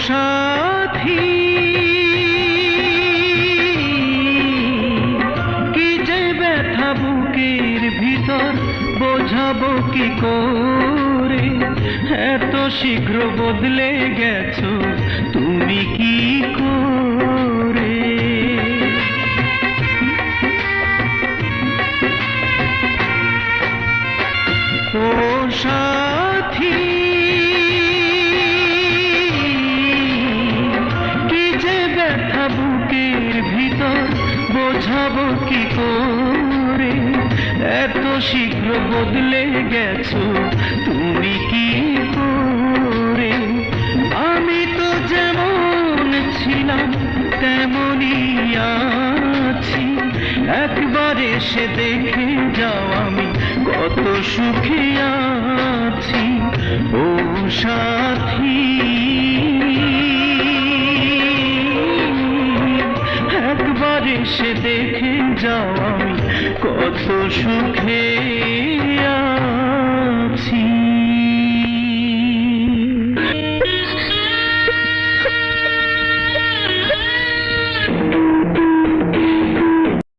সাথী কি যে ব্যথা বুকের ভিতর বোঝাবো কি করে এত শীঘ্র বদলে গেছো তুমি কি করে ও সাথী ভিতর বোঝাবো কি করে? এত শীঘ্র বদলে গেছো, তুমি কি করে? আমি তো যেমন ছিলাম, তেমনই আছি। একবার এসে দেখে যাও আমি কত সুখে আছি। ও সাথী এসে দেখে যাও আমি কত সুখে।